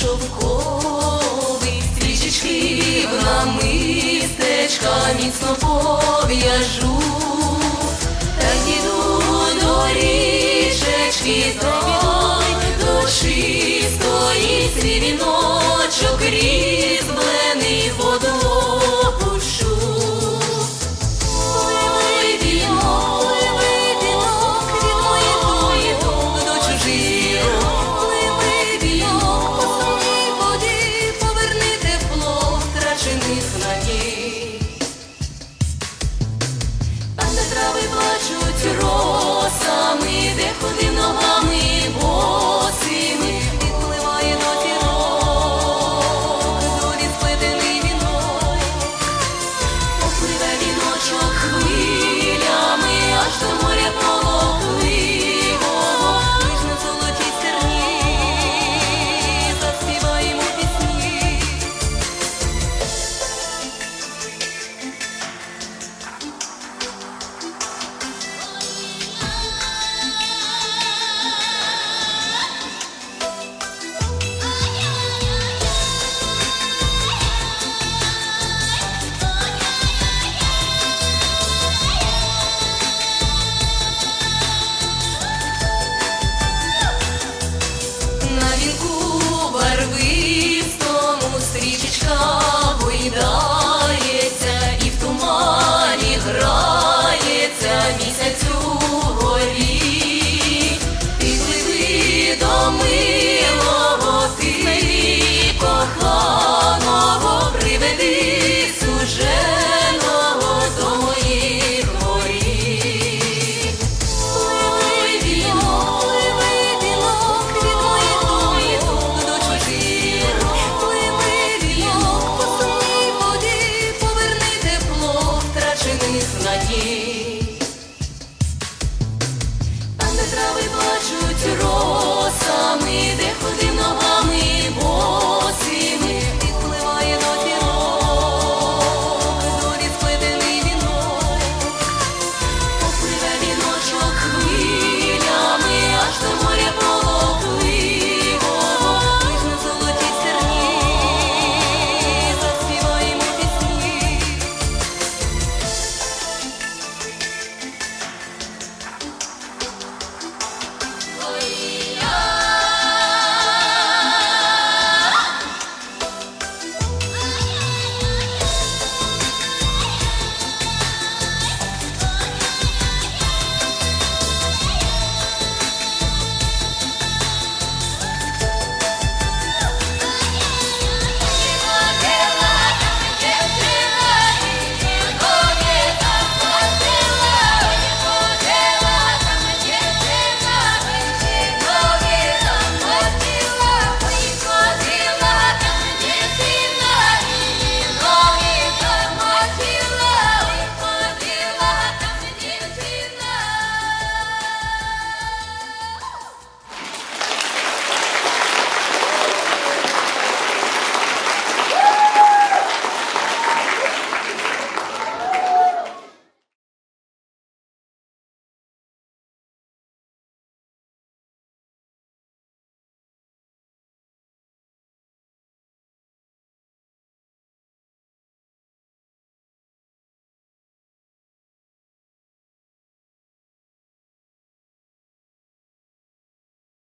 шовковий, стрічечки в намистечка міцно пов'яжу, та діду до річечки той до чистої свій віночок рік. me después.